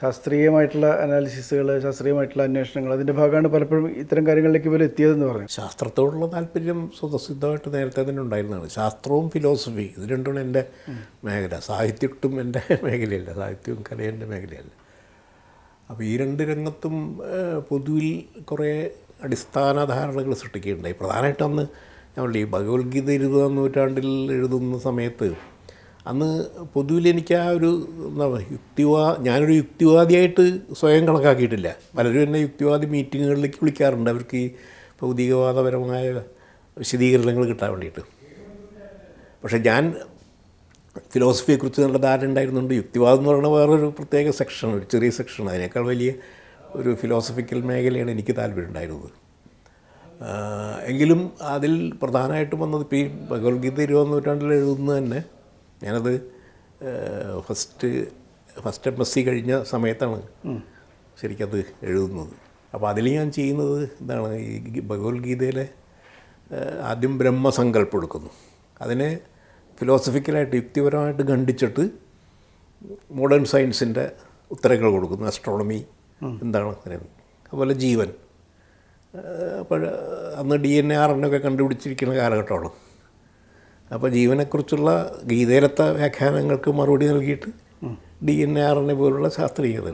ശാസ്ത്രീയമായിട്ടുള്ള അനാലിസിസുകൾ ശാസ്ത്രീയമായിട്ടുള്ള അന്വേഷണങ്ങൾ അതിന്റെ ഭാഗമാണ് പലപ്പോഴും ഇത്തരം കാര്യങ്ങളിലേക്ക് ഇവർ എത്തിയതെന്ന് പറഞ്ഞു ശാസ്ത്രത്തോടുള്ള താല്പര്യം സ്വതസിദ്ധമായിട്ട് നേരത്തെ തന്നെ ഉണ്ടായിരുന്നതാണ്. ശാസ്ത്രവും ഫിലോസഫി ഇത് രണ്ടുമാണ് എന്റെ മേഖല സാഹിത്യട്ടും എന്റെ മേഖലയല്ല. സാഹിത്യവും കലയും എന്റെ മേഖലയല്ല. അപ്പോൾ ഈ രണ്ട് രംഗത്തും പൊതുവിൽ കുറേ അടിസ്ഥാന ധാരണകൾ സൃഷ്ടിക്കുകയുണ്ടായി പ്രധാനമായിട്ടും അന്ന് നമ്മൾ ഈ ഭഗവത്ഗീത ഇരുപതാം നൂറ്റാണ്ടിൽ എഴുതുന്ന സമയത്ത് അന്ന് പൊതുവിൽ എനിക്ക് ആ ഒരു എന്താ പറയുക യുക്തിവാ ഞാനൊരു യുക്തിവാദിയായിട്ട് സ്വയം കണക്കാക്കിയിട്ടില്ല. പലരും എന്നെ യുക്തിവാദി മീറ്റിങ്ങുകളിലേക്ക് വിളിക്കാറുണ്ട്. അവർക്ക് ഈ ഭൗതികവാദപരമായ വിശദീകരണങ്ങൾ കിട്ടാൻ വേണ്ടിയിട്ട്. പക്ഷേ ഞാൻ ഫിലോസഫിയെക്കുറിച്ച് നല്ല ധാരണ ഉണ്ടായിരുന്നുണ്ട്. യുക്തിവാദം എന്ന് പറയുന്നത് വേറൊരു പ്രത്യേക സെക്ഷൻ ഒരു ചെറിയ സെക്ഷൻ. അതിനേക്കാൾ വലിയ ഒരു ഫിലോസഫിക്കൽ മേഖലയാണ് എനിക്ക് താല്പര്യം ഉണ്ടായിരുന്നത്. എങ്കിലും അതിൽ പ്രധാനമായിട്ടും വന്നത് ഇപ്പോൾ ഈ ഭഗവത്ഗീത ഇരുപത് നൂറ്റാണ്ടിൽ എഴുതുന്നത് തന്നെ ഞാനത് first first M S C കഴിഞ്ഞ സമയത്താണ് ശരിക്കത് എഴുതുന്നത്. അപ്പോൾ അതിൽ ഞാൻ ചെയ്യുന്നത് എന്താണ് ഈ ഭഗവത്ഗീതയിലെ ആദ്യം ബ്രഹ്മസങ്കല്പം എടുക്കുന്നു. അതിനെ ഫിലോസഫിക്കലായിട്ട് യുക്തിപരമായിട്ട് ഖണ്ഡിച്ചിട്ട് മോഡേൺ സയൻസിന്റെ ഉത്തരങ്ങൾ കൊടുക്കുന്നു. അസ്ട്രോണമി എന്താണ് അതുപോലെ ജീവൻ. അപ്പോൾ അന്ന് D N A R N ഒക്കെ കണ്ടുപിടിച്ചിരിക്കുന്ന കാലഘട്ടമാണ്. അപ്പോൾ ജീവനെക്കുറിച്ചുള്ള ഗീതയിലത്തെ വ്യാഖ്യാനങ്ങൾക്ക് മറുപടി നൽകിയിട്ട് D N A R N പോലുള്ള ശാസ്ത്രീയത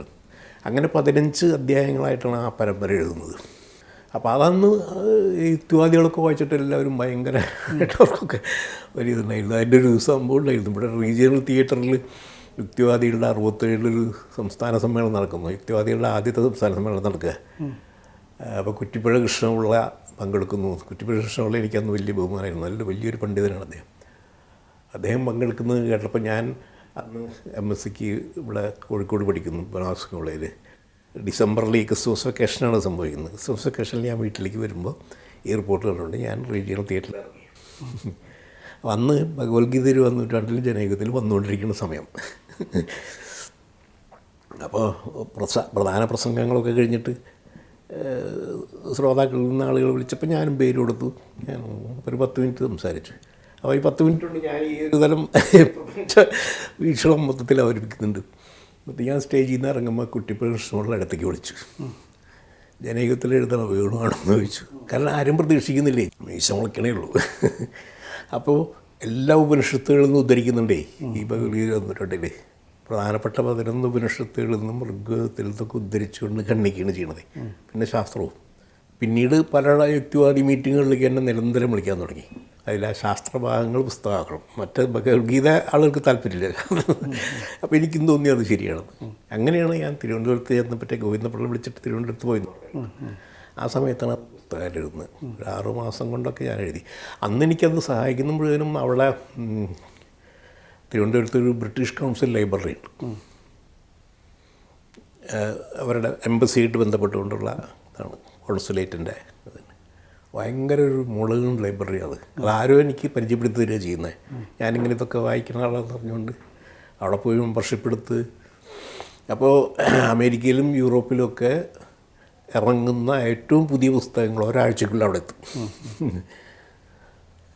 അങ്ങനെ പതിനഞ്ച് അധ്യായങ്ങളായിട്ടാണ് ആ പരമ്പര എഴുതുന്നത്. അപ്പോൾ അതന്ന് ഈ യുക്തിവാദികളൊക്കെ വായിച്ചിട്ട് എല്ലാവരും ഭയങ്കര അവർക്കൊക്കെ വലിയ ഇതുണ്ടായിരുന്നു അതിന്റെ ഒരു സംഭവം ഉണ്ടായിരുന്നു ഇവിടെ റീജിയണൽ തിയേറ്ററിൽ യുക്തിവാദികളുടെ അറുപത്തേഴിലൊരു സംസ്ഥാന സമ്മേളനം നടക്കുന്നു. യുക്തിവാദികളുടെ ആദ്യത്തെ സംസ്ഥാന സമ്മേളനം നടക്കുക. അപ്പോൾ കുറ്റിപ്പുഴ കൃഷ്ണപിള്ള പങ്കെടുക്കുന്നു. കുറ്റിപ്പുഴ കൃഷ്ണപിള്ള എനിക്കന്ന് വലിയ ബഹുമാനമായിരുന്നു. നല്ല വലിയൊരു പണ്ഡിതനാണ് അദ്ദേഹം. അദ്ദേഹം പങ്കെടുക്കുന്നത് കേട്ടപ്പോൾ ഞാൻ അന്ന് എം എസ് സിക്ക് ഇവിടെ കോഴിക്കോട് പഠിക്കുന്നു ബനാസ് കോളേജിൽ ഡിസംബറിൽ ഈ ക്രിസ്മസ് വെക്കേഷനാണ് സംഭവിക്കുന്നത്. ക്രിസ്മസ് വെക്കേഷനിൽ ഞാൻ വീട്ടിലേക്ക് വരുമ്പോൾ എയർപോർട്ട് കണ്ടുകൊണ്ട് ഞാൻ റീജിയണൽ തിയേറ്ററിൽ ഇറങ്ങി. വന്ന് ഭഗവത്ഗീത ഇരുപത് നൂറ്റാണ്ടിൽ ജനയുഗത്തിൽ വന്നുകൊണ്ടിരിക്കുന്ന സമയം. അപ്പോൾ പ്രസ പ്രധാന പ്രസംഗങ്ങളൊക്കെ കഴിഞ്ഞിട്ട് ശ്രോതാക്കളിൽ നിന്ന് ആളുകൾ വിളിച്ചപ്പോൾ ഞാനും പേര് കൊടുത്തു. ഞാൻ ഒരു പത്ത് മിനിറ്റ് സംസാരിച്ചു. അപ്പോൾ ഈ പത്ത് മിനിറ്റ് കൊണ്ട് ഞാൻ ഈ ഒരു തരം പ്രപഞ്ച വീക്ഷണം മൊത്തത്തിൽ അവതരിപ്പിക്കുന്നുണ്ട്. എന്നിട്ട് ഞാൻ സ്റ്റേജിൽ നിന്ന് ഇറങ്ങുമ്പോൾ കുട്ടിപ്പുഴ കൃഷ്ണമുള്ള അടുത്തേക്ക് വിളിച്ചു. ജനയുഗത്തിൽ എഴുതണം വീണുവാണെന്ന് ചോദിച്ചു. കാരണം ആരും പ്രതീക്ഷിക്കുന്നില്ലേ? മീശ മുളയ്ക്കണേ ഉള്ളൂ. അപ്പോൾ എല്ലാ ഉപനിഷത്തുകളിൽ നിന്നും ഉദ്ധരിക്കുന്നുണ്ടേ? ഈ ഭഗവത്ഗീത വന്നിട്ടുണ്ടല്ലേ പ്രധാനപ്പെട്ട പതിനൊന്ന് ഉപനിഷത്തുകളിൽ നിന്നും ഋഗ്വേദത്തിൽ നിന്നൊക്കെ ഉദ്ധരിച്ചുകൊണ്ട് ഖണ്ണിക്കുകയാണ് ചെയ്യണത്. പിന്നെ ശാസ്ത്രവും. പിന്നീട് പല യുക്തിവാദി മീറ്റിങ്ങുകളിലേക്ക് എന്നെ നിരന്തരം വിളിക്കാൻ തുടങ്ങി. അതിൽ ആ ശാസ്ത്രഭാഗങ്ങൾ പുസ്തകമാക്കണം. മറ്റ് ഭഗവത്ഗീത ആളുകൾക്ക് താല്പര്യമില്ല. അപ്പോൾ എനിക്കും തോന്നി അത് ശരിയാണെന്ന് അങ്ങനെയാണ് ഞാൻ തിരുവനന്തപുരത്ത് ചെന്നപ്പറ്റേ ഗോവിന്ദപ്പള്ളി വിളിച്ചിട്ട് തിരുവനന്തപുരത്ത് പോയി ആ സമയത്താണ് പുസ്തകം എഴുതുന്നത്. ഒരു ആറു മാസം കൊണ്ടൊക്കെ ഞാൻ എഴുതി. അന്ന് എനിക്കത് സഹായിക്കുന്ന മുഴുവനും അവിടെ ഉം, തിരുവനന്തപുരത്ത് ഒരു ബ്രിട്ടീഷ് കൗൺസിൽ ലൈബ്രറി ഉണ്ട്. അവരുടെ എംബസിയായിട്ട് ബന്ധപ്പെട്ടുകൊണ്ടുള്ള ഇതാണ് കോൺസുലേറ്റിന്റെ ഭയങ്കര ഒരു മുളകും ലൈബ്രറി അത്. അതാരോ എനിക്ക് പരിചയപ്പെടുത്തി തരിക ചെയ്യുന്നത്. ഞാനിങ്ങനെ ഇതൊക്കെ വായിക്കുന്ന ആളാന്ന് പറഞ്ഞുകൊണ്ട് അവിടെ പോയി മെമ്പർഷിപ്പ് എടുത്ത് അപ്പോൾ അമേരിക്കയിലും യൂറോപ്പിലും ഒക്കെ ഇറങ്ങുന്ന ഏറ്റവും പുതിയ പുസ്തകങ്ങൾ ഒരാഴ്ചക്കുള്ളിൽ അവിടെ എത്തും.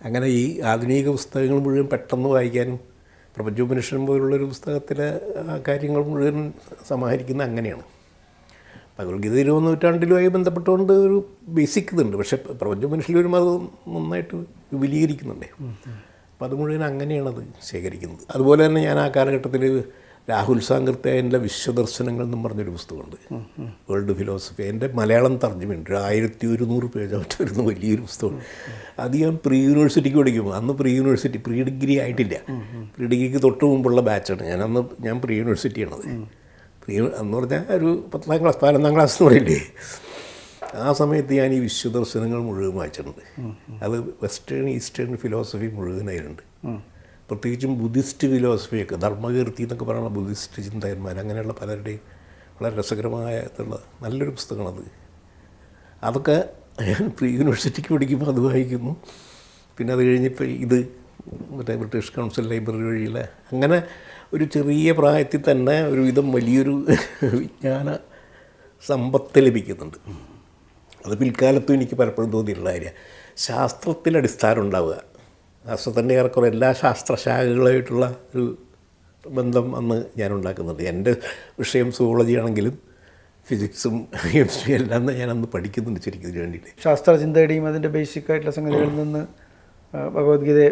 അങ്ങനെ ഈ ആധുനിക പുസ്തകങ്ങൾ മുഴുവൻ പെട്ടെന്ന് വായിക്കാനും പ്രപഞ്ചോപനിഷണം പോലുള്ളൊരു പുസ്തകത്തിലെ കാര്യങ്ങൾ മുഴുവൻ സമാഹരിക്കുന്നത് അങ്ങനെയാണ്. ഭഗവത്ഗീത ഇരുപത് നൂറ്റാണ്ടിലുമായി ബന്ധപ്പെട്ടുകൊണ്ട് ഒരു ബേസിക് ഇതുണ്ട്. പക്ഷേ പ്രപഞ്ചോപനിഷത്തിൽ വരുമ്പോൾ അത് നന്നായിട്ട് വിപുലീകരിക്കുന്നുണ്ട്. അപ്പം അത് മുഴുവൻ അങ്ങനെയാണത് ശേഖരിക്കുന്നത്. അതുപോലെ തന്നെ ഞാൻ ആ കാലഘട്ടത്തിൽ രാഹുൽ സാങ്കർത്തയന്റെ വിശ്വദർശനങ്ങൾ എന്നും പറഞ്ഞൊരു പുസ്തകമുണ്ട്. World philosophy. എന്റെ മലയാളം തർജമുണ്ട് ഒരു ആയിരത്തി ഒരുന്നൂറ് പേജായിട്ട് വരുന്ന വലിയൊരു പുസ്തകമാണ് അത് ഞാൻ പ്രീ യൂണിവേഴ്സിറ്റിക്ക് പഠിക്കുമ്പോൾ അന്ന് പ്രീ യൂണിവേഴ്സിറ്റി പ്രീ ഡിഗ്രി ആയിട്ടില്ല. പ്രീ ഡിഗ്രിക്ക് തൊട്ട് മുമ്പുള്ള ബാച്ചാണ്. ഞാൻ അന്ന് ഞാൻ പ്രീ യൂണിവേഴ്സിറ്റിയാണത് പ്രീ എന്ന് പറഞ്ഞാൽ ഒരു പത്താം ക്ലാസ് പതിനൊന്നാം ക്ലാസ് എന്ന് പറയില്ലേ? ആ സമയത്ത് ഞാൻ ഈ വിശ്വദർശനങ്ങൾ മുഴുവൻ വായിച്ചിട്ടുണ്ട്. അത് വെസ്റ്റേൺ ഈസ്റ്റേൺ ഫിലോസഫി മുഴുവനായിട്ടുണ്ട്. പ്രത്യേകിച്ചും ബുദ്ധിസ്റ്റ് ഫിലോസഫിയൊക്കെ ധർമ്മകീർത്തി എന്നൊക്കെ പറയുന്ന ബുദ്ധിസ്റ്റ് ചിന്തകന്മാർ അങ്ങനെയുള്ള പലരുടെയും വളരെ രസകരമായ ഇതുള്ള നല്ലൊരു പുസ്തകമാണത്. അതൊക്കെ ഞാൻ പ്രീ യൂണിവേഴ്സിറ്റിക്ക് പഠിക്കുമ്പോൾ അത് വായിക്കുന്നു. പിന്നെ അത് കഴിഞ്ഞിപ്പോൾ ഇത് മറ്റേ ബ്രിട്ടീഷ് കൗൺസിൽ ലൈബ്രറി വഴിയിലെ അങ്ങനെ ഒരു ചെറിയ പ്രായത്തിൽ തന്നെ ഒരുവിധം വലിയൊരു വിജ്ഞാന സമ്പത്ത് ലഭിക്കുന്നുണ്ട്. അത് പിൽക്കാലത്തും എനിക്ക് പലപ്പോഴും തോന്നിയിട്ടുള്ള കാര്യമാണ്. ശാസ്ത്രത്തിൽ അടിസ്ഥാനം ഉണ്ടാവുക. ശാസ്ത്രത്തിന്റെ ഏറെക്കുറെ എല്ലാ ശാസ്ത്രശാഖകളായിട്ടുള്ള ഒരു ബന്ധം അന്ന് ഞാൻ ഉണ്ടാക്കുന്നുണ്ട് എന്റെ വിഷയം സുവോളജി ആണെങ്കിലും ഫിസിക്സും കെമിസ്ട്രി എല്ലാം ഞാൻ അന്ന് പഠിക്കുന്നുണ്ട് ശരിക്കും ഇതിന് വേണ്ടിയിട്ട്. ശാസ്ത്രചിന്തയുടെയും അതിന്റെ ബേസിക് ആയിട്ടുള്ള സംഗതികളിൽ നിന്ന് ഭഗവത്ഗീതയെ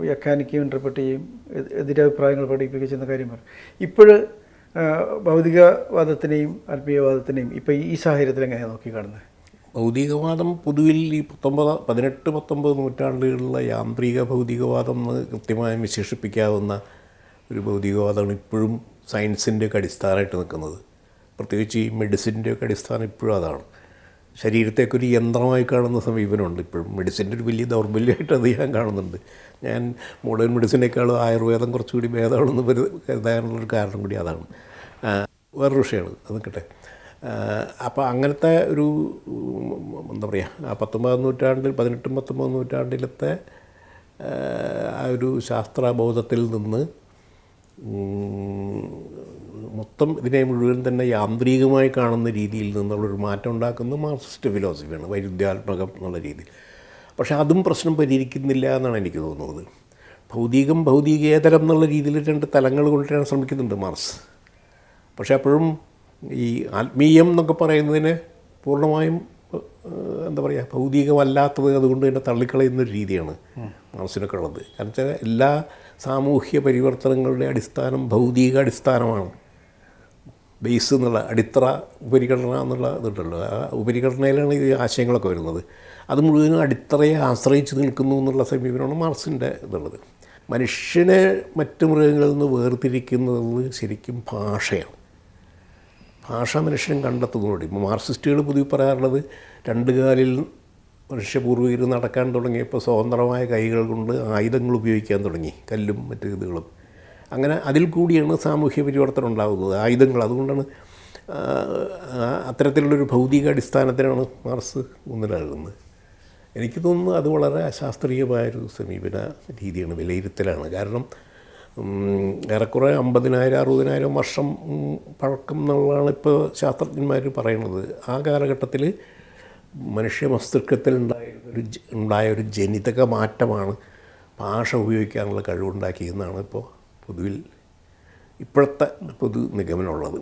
വ്യാഖ്യാനിക്കുകയും ഇന്റർപ്രറ്റ് എതിരെ എതിരഭിപ്രായങ്ങൾ പഠിപ്പിക്കുകയും ചെയ്യുന്ന കാര്യം പറയും ഇപ്പോഴ് ഭൗതികവാദത്തിനെയും ആത്മീയവാദത്തിനെയും ഇപ്പോൾ ഈ സാഹചര്യത്തിൽ എങ്ങനെയാണ് നോക്കിക്കാണുന്നത് ഭൗതികവാദം പൊതുവിൽ ഈ പത്തൊമ്പത് പതിനെട്ട് പത്തൊമ്പത് നൂറ്റാണ്ടുകളിലുള്ള യാന്ത്രിക ഭൗതികവാദം എന്ന് കൃത്യമായും വിശേഷിപ്പിക്കാവുന്ന ഒരു ഭൗതികവാദമാണ് ഇപ്പോഴും സയൻസിന്റെയൊക്കെ അടിസ്ഥാനമായിട്ട് നിൽക്കുന്നത്. പ്രത്യേകിച്ച് ഈ മെഡിസിന്റെയൊക്കെ അടിസ്ഥാനം ഇപ്പോഴും അതാണ്. ശരീരത്തേക്ക് ഒരു യന്ത്രമായി കാണുന്ന സമീപനമുണ്ട് ഇപ്പോഴും. മെഡിസിന്റെ ഒരു വലിയ ദൗർബല്യമായിട്ട് അത് ഞാൻ കാണുന്നുണ്ട്. ഞാൻ മോഡേൺ മെഡിസിനേക്കാളും ആയുർവേദം കുറച്ചുകൂടി ഭേദമാണെന്ന് കരു- കരുതാനുള്ളൊരു കാരണം കൂടി അതാണ്. വേറൊരു വിഷയമാണ്. അത് നിൽക്കട്ടെ. അപ്പോൾ അങ്ങനത്തെ ഒരു എന്താ പറയുക പത്തൊമ്പതാം നൂറ്റാണ്ടിൽ പതിനെട്ടും പത്തൊമ്പതും നൂറ്റാണ്ടിലത്തെ ആ, ഒരു ശാസ്ത്രബോധത്തിൽ നിന്ന് മൊത്തം ഇതിനെ മുഴുവൻ തന്നെ യാന്ത്രികമായി കാണുന്ന രീതിയിൽ നിന്നുള്ളൊരു മാറ്റം ഉണ്ടാക്കുന്ന മാർക്സിസ്റ്റ് ഫിലോസഫിയാണ് വൈരുദ്ധ്യാത്മകം എന്നുള്ള രീതിയിൽ. പക്ഷേ അതും പ്രശ്നം പരിഹരിക്കുന്നില്ല എന്നാണ് എനിക്ക് തോന്നുന്നത്. ഭൗതികം ഭൗതികേതരം എന്നുള്ള രീതിയിൽ രണ്ട് തലങ്ങൾ കൊണ്ടുവരാൻ ശ്രമിക്കുന്നുണ്ട് മാർക്സ്. പക്ഷേ അപ്പോഴും ഈ ആത്മീയം എന്നൊക്കെ പറയുന്നതിന് പൂർണമായും എന്താ പറയുക ഭൗതികമല്ലാത്തത് അതുകൊണ്ട് തന്നെ തള്ളിക്കളയുന്ന ഒരു രീതിയാണ് മനസ്സിനൊക്കെ ഉള്ളത്. കാരണം വെച്ചാൽ എല്ലാ സാമൂഹ്യ പരിവർത്തനങ്ങളുടെ അടിസ്ഥാനം ഭൗതിക അടിസ്ഥാനമാണ്. ബേസ് എന്നുള്ള അടിത്തറ ഉപരിഘടന എന്നുള്ള ഇതുണ്ടല്ലോ. ആ ഉപരിഘടനയിലാണ് ഈ ആശയങ്ങളൊക്കെ വരുന്നത്. അത് മുഴുവനും അടിത്തറയെ ആശ്രയിച്ച് നിൽക്കുന്നു എന്നുള്ള സമീപനമാണ് മാർസിന്റെ ഇതുള്ളത്. മനുഷ്യനെ മറ്റു മൃഗങ്ങളിൽ നിന്ന് വേർതിരിക്കുന്നത് ശരിക്കും ഭാഷയാണ്. ഭാഷ മനുഷ്യൻ കണ്ടെത്തുന്നതോടെ ഇപ്പോൾ മാർക്സിസ്റ്റുകൾ പൊതുവെ പറയാറുള്ളത് രണ്ട് കാലിൽ മനുഷ്യപൂർവികർ നടക്കാൻ തുടങ്ങിയപ്പോൾ സ്വതന്ത്രമായ കൈകൾ കൊണ്ട് ആയുധങ്ങൾ ഉപയോഗിക്കാൻ തുടങ്ങി. കല്ലും മറ്റു ഇതുകളും. അങ്ങനെ അതിൽ കൂടിയാണ് സാമൂഹ്യ പരിവർത്തനം ഉണ്ടാകുന്നത്. ആയുധങ്ങൾ. അതുകൊണ്ടാണ് അത്തരത്തിലുള്ളൊരു ഭൗതിക അടിസ്ഥാനത്തിനാണ് മാർസ് മുന്നിലാകുന്നത് എനിക്ക് തോന്നുന്നു അത് വളരെ അശാസ്ത്രീയമായൊരു സമീപന രീതിയാണ് വിലയിരുത്തലാണ്. കാരണം ഏറെക്കുറെ അമ്പതിനായിരം അറുപതിനായിരം വർഷം പഴക്കം എന്നുള്ളതാണ് ഇപ്പോൾ ശാസ്ത്രജ്ഞന്മാർ പറയുന്നത്. ആ കാലഘട്ടത്തിൽ മനുഷ്യ മസ്തിഷ്കത്തിൽ ഉണ്ടായൊരു ഉണ്ടായ ഒരു ജനിതക മാറ്റമാണ് ഭാഷ ഉപയോഗിക്കാനുള്ള കഴിവുണ്ടാക്കിയെന്നാണ് ഇപ്പോൾ പൊതുവിൽ ഇപ്പോഴത്തെ പൊതു നിഗമനമുള്ളത്.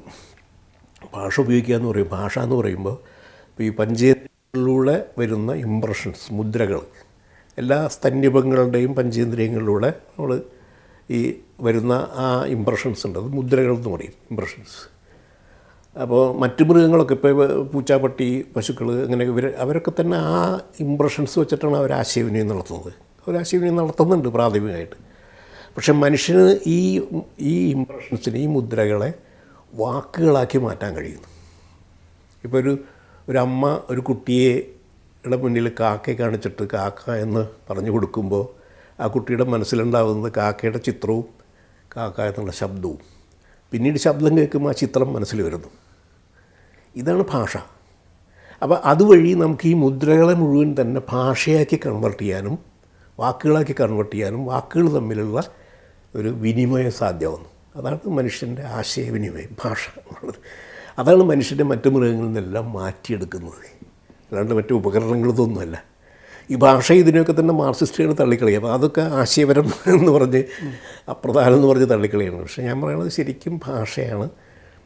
ഭാഷ ഉപയോഗിക്കുക എന്ന് പറയും ഭാഷ എന്ന് പറയുമ്പോൾ ഇപ്പോൾ ഈ പഞ്ചേന്ദ്രിയങ്ങളിലൂടെ വരുന്ന ഇമ്പ്രഷൻസ് മുദ്രകൾ എല്ലാ സ്തന്യപങ്ങളുടെയും പഞ്ചേന്ദ്രിയങ്ങളിലൂടെ നമ്മൾ ഈ വരുന്ന ആ ഇമ്പ്രഷൻസ് ഉണ്ട്. അത് മുദ്രകൾ എന്ന് പറയും ഇമ്പ്രഷൻസ് അപ്പോൾ മറ്റു മൃഗങ്ങളൊക്കെ ഇപ്പോൾ പൂച്ചാപ്പട്ടി പശുക്കൾ അങ്ങനെ ഇവർ അവരൊക്കെ തന്നെ ആ ഇമ്പ്രഷൻസ് വെച്ചിട്ടാണ് അവർ ആശയവിനിമയം നടത്തുന്നത്. അവർ ആശയവിനിമയം നടത്തുന്നുണ്ട് പ്രാഥമികമായിട്ട്. പക്ഷെ മനുഷ്യന് ഈ ഈ ഇമ്പ്രഷൻസിന് ഈ മുദ്രകളെ വാക്കുകളാക്കി മാറ്റാൻ കഴിയുന്നു. ഇപ്പോൾ ഒരു ഒരു അമ്മ ഒരു കുട്ടിയെ മുന്നിൽ കാക്കയെ കാണിച്ചിട്ട് കാക്ക എന്ന് പറഞ്ഞു കൊടുക്കുമ്പോൾ ആ കുട്ടിയുടെ മനസ്സിലുണ്ടാകുന്നത് കാക്കയുടെ ചിത്രവും കാക്ക എന്നുള്ള ശബ്ദവും. പിന്നീട് ശബ്ദം കേൾക്കുമ്പോൾ ആ ചിത്രം മനസ്സിൽ വരുന്നു. ഇതാണ് ഭാഷ. അപ്പോൾ അതുവഴി നമുക്ക് ഈ മുദ്രകളെ മുഴുവൻ തന്നെ ഭാഷയാക്കി കൺവെർട്ട് ചെയ്യാനും വാക്കുകളാക്കി കൺവെർട്ട് ചെയ്യാനും വാക്കുകൾ തമ്മിലുള്ള ഒരു വിനിമയം സാധ്യമാവുന്നു അതാണ് മനുഷ്യന്റെ ആശയവിനിമയം ഭാഷ എന്നുള്ളത്. അതാണ് മനുഷ്യന്റെ മറ്റു മൃഗങ്ങളിൽ നിന്നെല്ലാം മാറ്റിയെടുക്കുന്നത്. അല്ലാണ്ട് മറ്റു ഉപകരണങ്ങളതൊന്നുമല്ല ഈ ഭാഷ ഇതിനെയൊക്കെ തന്നെ മാർക്സിസ്റ്റുകൾ തള്ളിക്കളി അപ്പോൾ അതൊക്കെ ആശയപരം എന്ന് പറഞ്ഞ് അപ്രധാനം എന്ന് പറഞ്ഞ് തള്ളിക്കളിയാണ്. പക്ഷേ ഞാൻ പറയുന്നത് ശരിക്കും ഭാഷയാണ്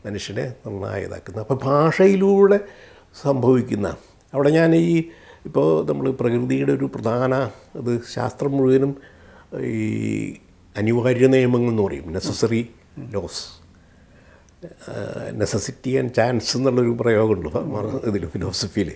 മനുഷ്യനെ നന്നായതാക്കുന്നത്. അപ്പോൾ ഭാഷയിലൂടെ സംഭവിക്കുന്ന അവിടെ ഞാൻ ഈ ഇപ്പോൾ നമ്മൾ പ്രകൃതിയുടെ ഒരു പ്രധാന അത് ശാസ്ത്രം മുഴുവനും ഈ അനിവാര്യ നിയമങ്ങൾ എന്ന് പറയും necessary laws necessity and chance എന്നുള്ളൊരു പ്രയോഗമുണ്ട്. ഇതിൽ ഫിലോസഫിയിൽ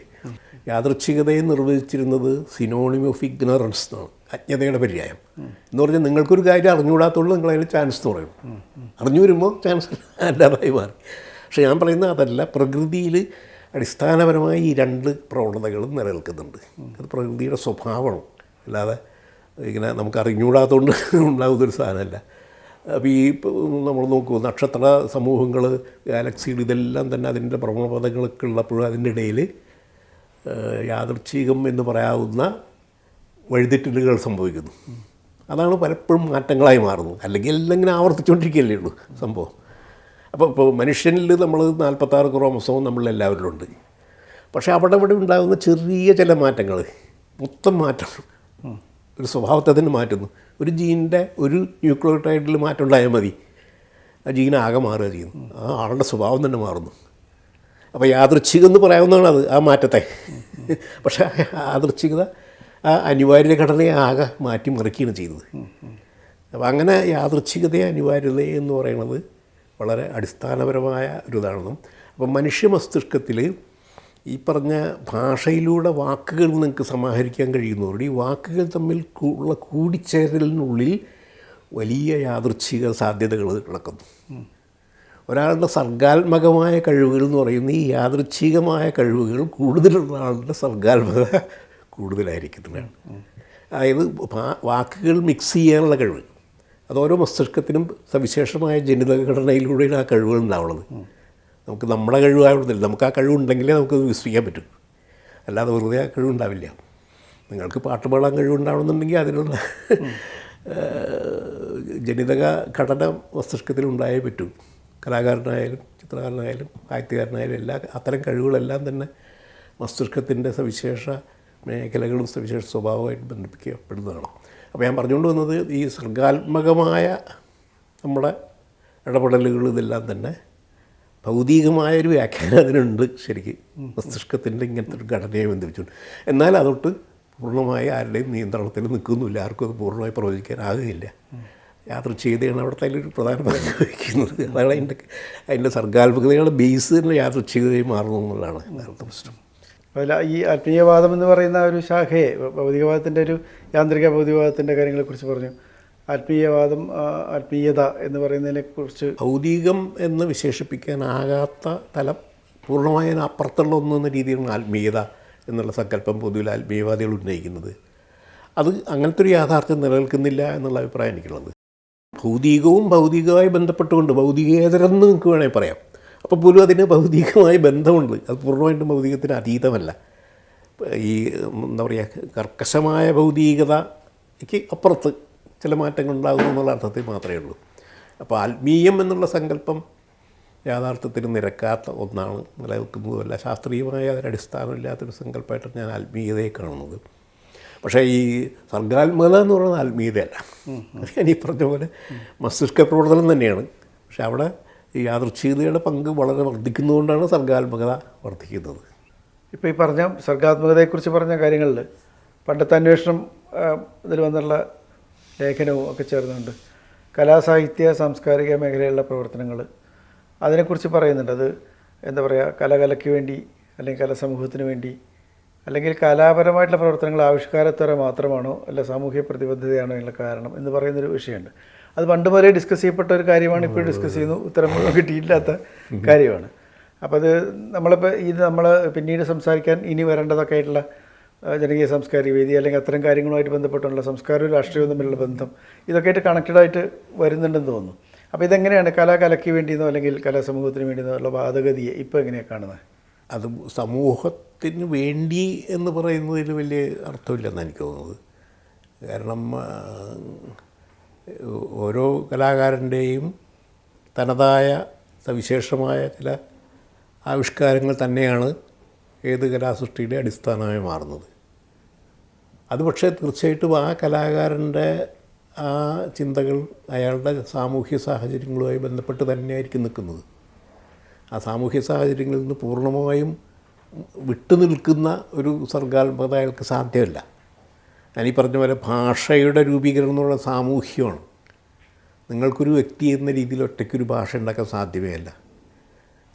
യാദൃച്ഛികതയെ നിർവചിച്ചിരുന്നത് സിനോണിം ഓഫ് ഇഗ്നറൻസ് എന്നാണ്. അജ്ഞതയുടെ പര്യായം. എന്ന് പറഞ്ഞാൽ നിങ്ങൾക്കൊരു കാര്യം അറിഞ്ഞുകൂടാത്തോളം നിങ്ങൾ അതിന് ചാൻസ് എന്ന് പറയും. അറിഞ്ഞു വരുമ്പോൾ ചാൻസ് അല്ലാതായി മാറി. പക്ഷേ ഞാൻ പറയുന്നത് അതല്ല പ്രകൃതിയിൽ അടിസ്ഥാനപരമായി ഈ രണ്ട് പ്രവണതകളും നിലനിൽക്കുന്നുണ്ട്. അത് പ്രകൃതിയുടെ സ്വഭാവമാണ്. അല്ലാതെ ഇങ്ങനെ നമുക്ക് അറിഞ്ഞുകൂടാത്തതുകൊണ്ട് ഉണ്ടാകുന്നൊരു സാധനമല്ല. അപ്പോൾ ഈ നമ്മൾ നോക്കൂ നക്ഷത്ര സമൂഹങ്ങൾ ഗാലക്സികൾ ഇതെല്ലാം തന്നെ അതിന്റെ പ്രവണതകളൊക്കെ ഉള്ളപ്പോഴും അതിന്റെ ഇടയിൽ യാദർച്ഛികം എന്ന് പറയാവുന്ന വഴിതെറ്റലുകൾ സംഭവിക്കുന്നു. അതാണ് പലപ്പോഴും മാറ്റങ്ങളായി മാറുന്നത്. അല്ലെങ്കിൽ എല്ലാം ഇങ്ങനെ ആവർത്തിച്ചുകൊണ്ടിരിക്കുകയല്ലേ ഉള്ളൂ സംഭവം. അപ്പോൾ ഇപ്പോൾ മനുഷ്യനിൽ നമ്മൾ നാൽപ്പത്താറ് ക്രോമസവും നമ്മളെല്ലാവരിലും ഉണ്ട്. പക്ഷേ അവിടെ ഇവിടെ ഉണ്ടാകുന്ന ചെറിയ ചില മാറ്റങ്ങൾ മൊത്തം മാറ്റം ഒരു സ്വഭാവത്തെ തന്നെ മാറ്റുന്നു. ഒരു ജീനിന്റെ ഒരു ന്യൂക്ലിയോടൈഡിൽ മാറ്റം ഉണ്ടായാൽ മതി. ആ ജീൻ ആകെ മാറുക ചെയ്യുന്നു ആ ആളുടെ സ്വഭാവം തന്നെ മാറുന്നു. അപ്പോൾ യാദൃച്ഛികം എന്ന് പറയാവുന്നതാണ് അത് ആ മാറ്റത്തെ. പക്ഷേ യാദൃച്ഛികത ആ അനിവാര്യ ഘടനയെ ആകെ മാറ്റി മറിക്കുകയാണ് ചെയ്തത് അപ്പോൾ അങ്ങനെ യാദൃച്ഛികതയെ അനിവാര്യത എന്ന് പറയുന്നത് വളരെ അടിസ്ഥാനപരമായ ഒരു ഇതാണെന്നും അപ്പം മനുഷ്യ മസ്തിഷ്കത്തിൽ ഈ പറഞ്ഞ ഭാഷയിലൂടെ വാക്കുകൾ നിങ്ങൾക്ക് സമാഹരിക്കാൻ കഴിയുന്നവരുടെ ഈ വാക്കുകൾ തമ്മിൽ ഉള്ള കൂടിച്ചേരലിനുള്ളിൽ വലിയ യാദൃച്ഛിക സാധ്യതകൾ കിടക്കുന്നു. ഒരാളുടെ സർഗാത്മകമായ കഴിവുകൾ എന്ന് പറയുന്ന ഈ യാദൃച്ഛികമായ കഴിവുകൾ കൂടുതലുള്ള ആളുടെ സർഗാത്മകത കൂടുതലായിരിക്കുന്നതാണ് അതായത് വാക്കുകൾ മിക്സ് ചെയ്യാനുള്ള കഴിവ്. അത് ഓരോ മസ്തിഷ്കത്തിനും സവിശേഷമായ ജനിതക ഘടനയിലൂടെയാണ് ആ കഴിവുകൾ ഉണ്ടാവുന്നത്. നമുക്ക് നമ്മുടെ കഴിവായിരുന്നില്ല നമുക്ക് ആ കഴിവുണ്ടെങ്കിലേ നമുക്ക് വിശ്വസിക്കാൻ പറ്റും. അല്ലാതെ വെറുതെ ആ കഴിവുണ്ടാവില്ല. നിങ്ങൾക്ക് പാട്ട് പാടാൻ കഴിവുണ്ടാവണമെന്നുണ്ടെങ്കിൽ അതിനുള്ള ജനിതക ഘടന മസ്തിഷ്കത്തിൽ ഉണ്ടായേ പറ്റൂ. കലാകാരനായാലും ചിത്രകാരനായാലും സാഹിത്യകാരനായാലും എല്ലാ അത്തരം കഴിവുകളെല്ലാം തന്നെ മസ്തിഷ്കത്തിന്റെ സവിശേഷ മേഖലകളും സവിശേഷ സ്വഭാവമായിട്ട് ബന്ധിപ്പിക്കപ്പെടുന്നതാണ്. അപ്പോൾ ഞാൻ പറഞ്ഞുകൊണ്ട് വന്നത് ഈ സർഗാത്മകമായ നമ്മുടെ ഇടപെടലുകൾ ഇതെല്ലാം തന്നെ ഭൗതികമായ ഒരു വ്യാഖ്യാനം അതിനുണ്ട്. ശരിക്ക് മസ്തിഷ്കത്തിന്റെ ഇങ്ങനത്തെ ഒരു ഘടനയെ ബന്ധിപ്പിച്ചുകൊണ്ട് എന്നാൽ അതൊട്ട് പൂർണമായി ആരുടെയും നിയന്ത്രണത്തിൽ നിൽക്കുന്നില്ല ആർക്കും അത് പൂർണമായി പ്രവചിക്കാനാകുകയില്ല. യാത്ര ചെയ്തതാണ് അവിടുത്തെ ഒരു പ്രധാന പങ്ക് വഹിക്കുന്നത് അതാണ് അതിന്റെ അതിന്റെ സർഗാത്മകതയുടെ ബേസ് തന്നെ യാദൃച്ഛികതയായി മാറുന്നു എന്നുള്ളതാണ് യഥാർത്ഥ പ്രശ്നം. അല്ല ഈ ആത്മീയവാദം എന്ന് പറയുന്ന ഒരു ശാഖയെ ഭൗതികവാദത്തിന്റെ ഒരു യാന്ത്രിക ഭൗതികവാദത്തിന്റെ കാര്യങ്ങളെക്കുറിച്ച് പറഞ്ഞു. ആത്മീയവാദം ആത്മീയത എന്ന് പറയുന്നതിനെക്കുറിച്ച് ഭൗതികം എന്ന് വിശേഷിപ്പിക്കാനാകാത്ത തലം പൂർണമായി അപ്പുറത്തുള്ള ഒന്നെന്ന രീതിയിലാണ് ആത്മീയത എന്നുള്ള സങ്കല്പം പൊതുവിൽ ആത്മീയവാദികൾ ഉന്നയിക്കുന്നത്. അത് അങ്ങനത്തെ ഒരു യാഥാർത്ഥ്യം നിലനിൽക്കുന്നില്ല എന്നുള്ള അഭിപ്രായം എനിക്കുള്ളത്. ഭൗതികവും ഭൗതികവുമായി ബന്ധപ്പെട്ടുകൊണ്ട് ഭൗതികേതരം എന്ന് നിങ്ങൾക്ക് വേണമെങ്കിൽ പറയാം. അപ്പോൾ പോലും അതിന് ഭൗതികമായി ബന്ധമുണ്ട്. അത് പൂർണമായിട്ടും ഭൗതികത്തിന് അതീതമല്ല. ഈ എന്താ പറയുക കർക്കശമായ ഭൗതികതയ്ക്ക് അപ്പുറത്ത് ചില മാറ്റങ്ങൾ ഉണ്ടാകുന്നു എന്നുള്ള അർത്ഥത്തിൽ മാത്രമേ ഉള്ളൂ. അപ്പോൾ ആത്മീയം എന്നുള്ള സങ്കല്പം യാഥാർത്ഥ്യത്തിന് നിരക്കാത്ത ഒന്നാണ്. നിലനിൽക്കുന്നതുമല്ല ശാസ്ത്രീയമായ അതിനടിസ്ഥാനമില്ലാത്തൊരു സങ്കല്പമായിട്ടാണ് ഞാൻ ആത്മീയതയെ കാണുന്നത്. പക്ഷേ ഈ സർഗാത്മകത എന്ന് പറയുന്നത് ആത്മീയതയല്ല. ഞാൻ ഈ പറഞ്ഞ പോലെ മസ്തിഷ്ക പ്രവർത്തനം തന്നെയാണ്. പക്ഷെ അവിടെ ഈ യാദൃച്ഛീയതയുടെ പങ്ക് വളരെ വർദ്ധിക്കുന്നതുകൊണ്ടാണ് സർഗാത്മകത വർദ്ധിക്കുന്നത്. ഇപ്പോൾ ഈ പറഞ്ഞ സർഗാത്മകതയെക്കുറിച്ച് പറഞ്ഞ കാര്യങ്ങളിൽ പണ്ടത്തെ അന്വേഷണം ഇതിൽ വന്നുള്ള ലേഖനവും ഒക്കെ ചേർന്നുണ്ട്. കലാസാഹിത്യ സാംസ്കാരിക മേഖലയിലുള്ള പ്രവർത്തനങ്ങൾ അതിനെക്കുറിച്ച് പറയുന്നുണ്ട്. അത് എന്താ പറയുക കലകലയ്ക്ക് വേണ്ടി അല്ലെങ്കിൽ കലാസമൂഹത്തിന് വേണ്ടി അല്ലെങ്കിൽ കലാപരമായിട്ടുള്ള പ്രവർത്തനങ്ങൾ ആവിഷ്കാരത്തോടെ മാത്രമാണോ അല്ല സാമൂഹ്യ പ്രതിബദ്ധതയാണോ എന്നുള്ള കാരണം എന്ന് പറയുന്നൊരു വിഷയമുണ്ട്. അത് പണ്ട് മുതലേ ഡിസ്കസ് ചെയ്യപ്പെട്ട ഒരു കാര്യമാണ് ഇപ്പോൾ ഡിസ്കസ് ചെയ്യുന്നു. ഉത്തരം കിട്ടിയില്ലാത്ത കാര്യമാണ്. അപ്പോൾ അത് നമ്മളിപ്പോൾ ഇത് നമ്മൾ പിന്നീട് സംസാരിക്കാൻ ഇനി വരേണ്ടതൊക്കെ ആയിട്ടുള്ള ജനകീയ സാംസ്കാരിക വേദി അല്ലെങ്കിൽ അത്തരം കാര്യങ്ങളുമായിട്ട് ബന്ധപ്പെട്ടുള്ള സംസ്കാരവും രാഷ്ട്രീയവും തമ്മിലുള്ള ബന്ധം ഇതൊക്കെ ആയിട്ട് കണക്റ്റഡ് ആയിട്ട് വരുന്നുണ്ടെന്ന് തോന്നുന്നു. അപ്പോൾ ഇതെങ്ങനെയാണ് കലാകലയ്ക്ക് വേണ്ടിയെന്നോ അല്ലെങ്കിൽ കലാസമൂഹത്തിന് വേണ്ടിയെന്നോ ഉള്ള വാദഗതിയെ ഇപ്പോൾ എങ്ങനെയാണ് കാണുന്നത്? അത് സമൂഹത്തിന് വേണ്ടി എന്ന് പറയുന്നതിൽ വലിയ അർത്ഥമില്ലെന്ന് എനിക്ക് തോന്നുന്നത്. കാരണം ഓരോ കലാകാരന്റെയും തനതായ സവിശേഷമായ ചില ആവിഷ്കാരങ്ങൾ തന്നെയാണ് ഏത് കലാസൃഷ്ടിയുടെ അടിസ്ഥാനമായി മാറുന്നത്? അത് പക്ഷേ തീർച്ചയായിട്ടും ആ കലാകാരന്റെ ആ ചിന്തകൾ അയാളുടെ സാമൂഹ്യ സാഹചര്യങ്ങളുമായി ബന്ധപ്പെട്ട് തന്നെയായിരിക്കും നിൽക്കുന്നത്. ആ സാമൂഹ്യ സാഹചര്യങ്ങളിൽ നിന്ന് പൂർണമായും വിട്ടുനിൽക്കുന്ന ഒരു സർഗാത്മകത അയാൾക്ക് സാധ്യമല്ല. ഞാനീ പറഞ്ഞ പോലെ ഭാഷയുടെ രൂപീകരണം എന്നുള്ള സാമൂഹ്യമാണ്. നിങ്ങൾക്കൊരു വ്യക്തി എന്ന രീതിയിൽ ഒറ്റയ്ക്കൊരു ഭാഷ ഉണ്ടാക്കാൻ സാധ്യമേ അല്ല.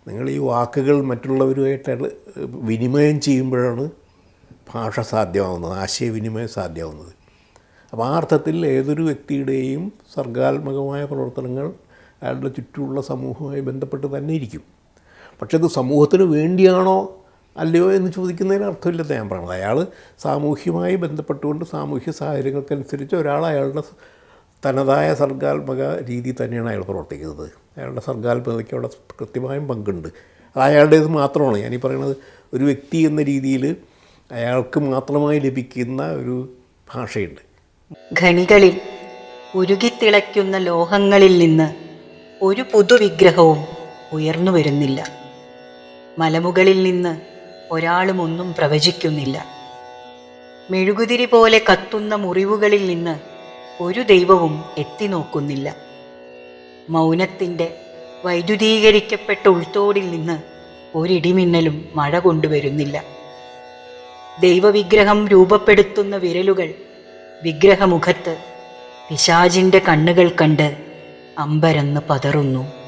നിങ്ങൾ ഈ വാക്കുകൾ മറ്റുള്ളവരുമായിട്ട് വിനിമയം ചെയ്യുമ്പോഴാണ് ഭാഷ സാധ്യമാവുന്നത് ആശയവിനിമയം സാധ്യമാവുന്നത്. അപ്പോൾ ആ അർത്ഥത്തിൽ ഏതൊരു വ്യക്തിയുടെയും സർഗാത്മകമായ പ്രവർത്തനങ്ങൾ അയാളുടെ ചുറ്റുമുള്ള സമൂഹവുമായി ബന്ധപ്പെട്ട് തന്നെ ഇരിക്കും. പക്ഷെ ഇത് സമൂഹത്തിന് വേണ്ടിയാണോ അല്ലയോ എന്ന് ചോദിക്കുന്നതിന് അർത്ഥമില്ലെന്ന് ഞാൻ പറയുന്നത്. അയാൾ സാമൂഹ്യമായി ബന്ധപ്പെട്ടുകൊണ്ട് സാമൂഹ്യ സാഹചര്യങ്ങൾക്കനുസരിച്ച് ഒരാൾ അയാളുടെ തനതായ സർഗാത്മക രീതി തന്നെയാണ് അയാൾ പ്രവർത്തിക്കുന്നത്. അയാളുടെ സർഗാത്മകതയ്ക്ക് അവിടെ കൃത്യമായും പങ്കുണ്ട്. അത് അയാളുടേത് മാത്രമാണ്. ഞാനീ പറയുന്നത് ഒരു വ്യക്തി എന്ന രീതിയിൽ അയാൾക്ക് മാത്രമായി ലഭിക്കുന്ന ഒരു ഭാഷയുണ്ട്. ഖനികളിൽ ഉരുകിത്തിളയ്ക്കുന്ന ലോഹങ്ങളിൽ നിന്ന് ഒരു പുതുവിഗ്രഹവും ഉയർന്നു വരുന്നില്ല. മലമുകളിൽ നിന്ന് ഒരാളും ഒന്നും പ്രവചിക്കുന്നില്ല. മെഴുകുതിരി പോലെ കത്തുന്ന മുറിവുകളിൽ നിന്ന് ഒരു ദൈവവും എത്തി നോക്കുന്നില്ല. മൗനത്തിന്റെ വൈദ്യുതീകരിക്കപ്പെട്ട ഉൾത്തോടിൽ നിന്ന് ഒരിടിമിന്നലും മഴ കൊണ്ടുവരുന്നില്ല. ദൈവവിഗ്രഹം രൂപപ്പെടുത്തുന്ന വിരലുകൾ വിഗ്രഹമുഖത്ത് പിശാജിന്റെ കണ്ണുകൾ കണ്ട് അമ്പരന്ന് പതറുന്നു.